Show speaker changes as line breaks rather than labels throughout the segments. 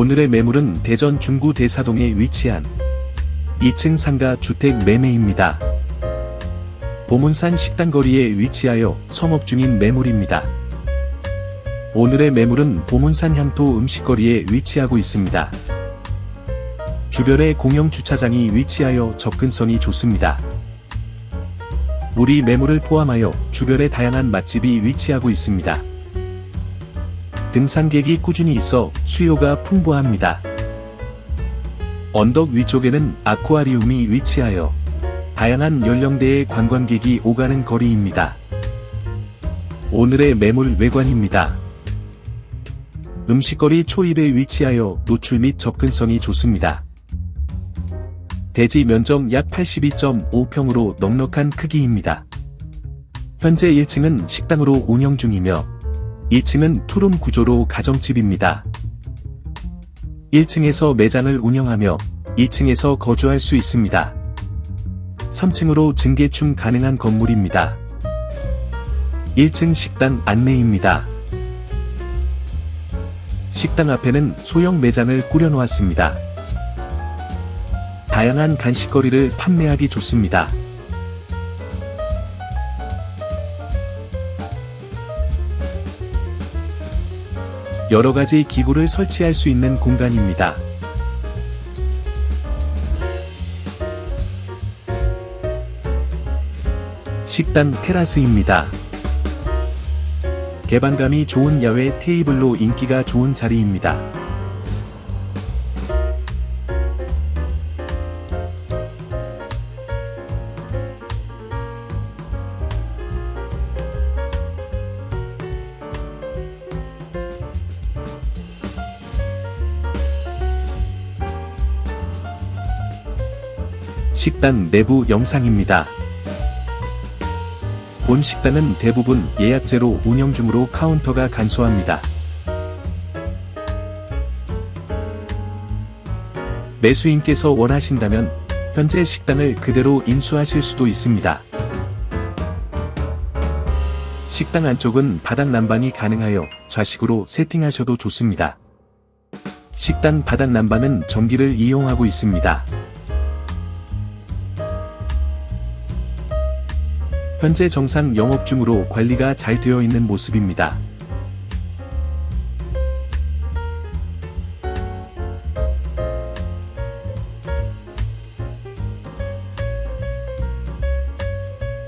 오늘의 매물은 대전 중구 대사동에 위치한 2층 상가 주택 매매입니다. 보문산 식당거리에 위치하여 성업 중인 매물입니다. 오늘의 매물은 보문산 향토 음식거리에 위치하고 있습니다. 주변에 공영 주차장이 위치하여 접근성이 좋습니다. 우리 매물을 포함하여 주변에 다양한 맛집이 위치하고 있습니다. 등산객이 꾸준히 있어 수요가 풍부합니다. 언덕 위쪽에는 아쿠아리움이 위치하여 다양한 연령대의 관광객이 오가는 거리입니다. 오늘의 매물 외관입니다. 음식거리 초입에 위치하여 노출 및 접근성이 좋습니다. 대지 면적 약 82.5평으로 넉넉한 크기입니다. 현재 1층은 식당으로 운영 중이며 2층은 투룸 구조로 가정집입니다. 1층에서 매장을 운영하며 2층에서 거주할 수 있습니다. 3층으로 증개충 가능한 건물입니다. 1층 식당 안내입니다. 식당 앞에는 소형 매장을 꾸려놓았습니다. 다양한 간식거리를 판매하기 좋습니다. 여러 가지 기구를 설치할 수 있는 공간입니다. 식당 테라스입니다. 개방감이 좋은 야외 테이블로 인기가 좋은 자리입니다. 식당 내부 영상입니다. 본 식당은 대부분 예약제로 운영 중으로 카운터가 간소합니다. 매수인께서 원하신다면 현재 식당을 그대로 인수하실 수도 있습니다. 식당 안쪽은 바닥 난방이 가능하여 좌식으로 세팅하셔도 좋습니다. 식당 바닥 난방은 전기를 이용하고 있습니다. 현재 정상 영업 중으로 관리가 잘 되어 있는 모습입니다.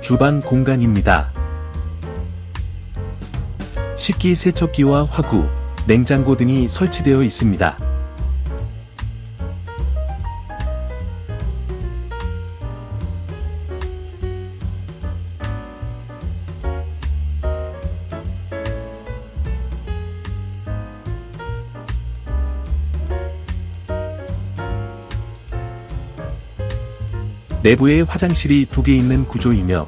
주방 공간입니다. 식기 세척기와 화구, 냉장고 등이 설치되어 있습니다. 내부에 화장실이 두 개 있는 구조이며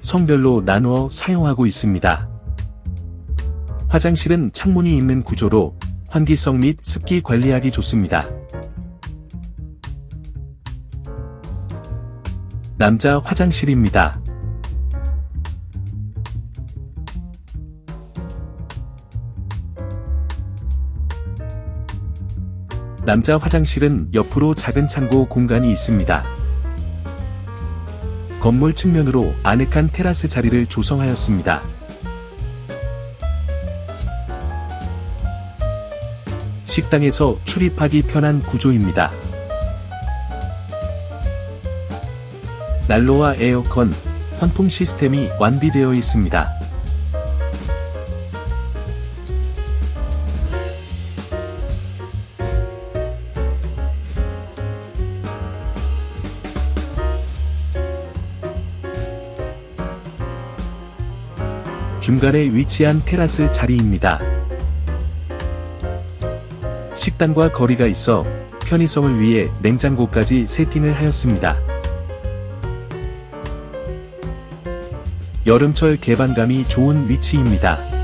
성별로 나누어 사용하고 있습니다. 화장실은 창문이 있는 구조로 환기성 및 습기 관리하기 좋습니다. 남자 화장실입니다. 남자 화장실은 옆으로 작은 창고 공간이 있습니다. 건물 측면으로 아늑한 테라스 자리를 조성하였습니다. 식당에서 출입하기 편한 구조입니다. 난로와 에어컨, 환풍 시스템이 완비되어 있습니다. 중간에 위치한 테라스 자리입니다. 식당과 거리가 있어 편의성을 위해 냉장고까지 세팅을 하였습니다. 여름철 개방감이 좋은 위치입니다.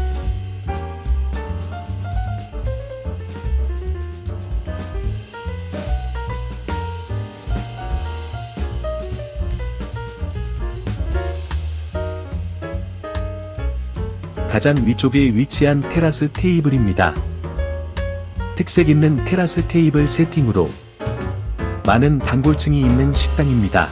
가장 위쪽에 위치한 테라스 테이블입니다. 특색 있는 테라스 테이블 세팅으로 많은 단골층이 있는 식당입니다.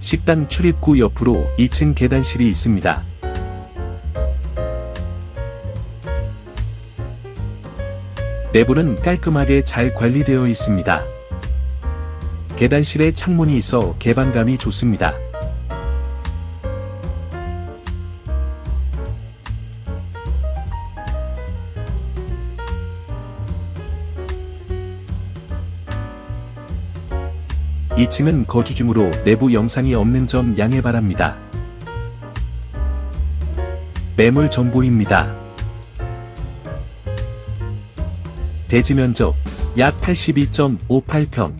식당 출입구 옆으로 2층 계단실이 있습니다. 내부는 깔끔하게 잘 관리되어 있습니다. 계단실에 창문이 있어 개방감이 좋습니다. 이층은 거주 중으로 내부 영상이 없는 점 양해 바랍니다. 매물 정보입니다. 대지 면적 약 82.58평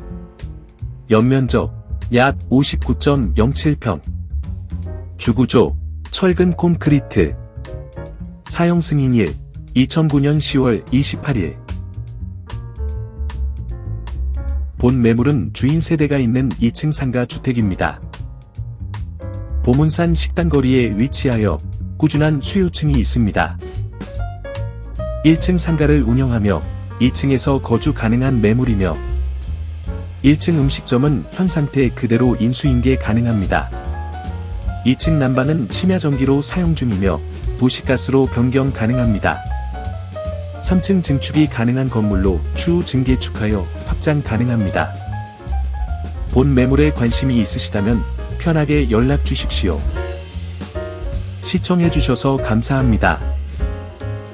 연면적 약 59.07평 주구조 철근 콘크리트 사용 승인일 2009년 10월 28일 본 매물은 주인 세대가 있는 2층 상가 주택입니다. 보문산 식당거리에 위치하여 꾸준한 수요층이 있습니다. 1층 상가를 운영하며 2층에서 거주 가능한 매물이며 1층 음식점은 현 상태 그대로 인수인계 가능합니다. 2층 난방은 심야 전기로 사용 중이며 도시가스로 변경 가능합니다. 3층 증축이 가능한 건물로 추후 증개축하여 확장 가능합니다. 본 매물에 관심이 있으시다면 편하게 연락 주십시오. 시청해주셔서 감사합니다.